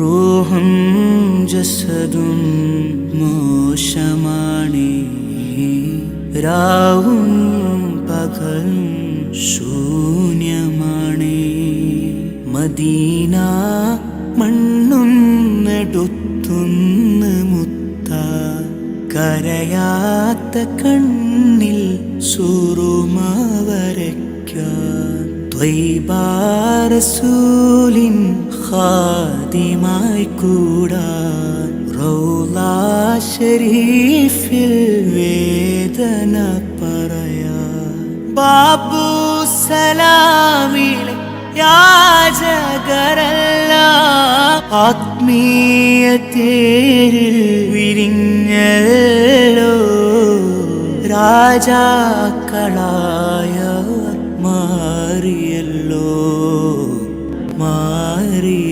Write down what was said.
റൂഹും ജസദും മോശമാണേ. രാവും പകലും ശൂന്യമാണേ. മദീന മണ്ണും നെടുത്തുന്ന മുത്ത കരയാത്ത കണ്ണിൽ സുറുമ വരയ്ക്കാൻ ത്വൈബാറസൂലിൻ ഖാദിമായി കൂടാ. റൗലാ ശരീഫിൽ വേദന പറയാ. ബാബു സലാമിലെ യാജകരല്ല ആത്മീയ തേരിൽ വിരിഞ്ഞല്ലോ. രാജാക്കളായ മാറിയല്ലോ. മാ रे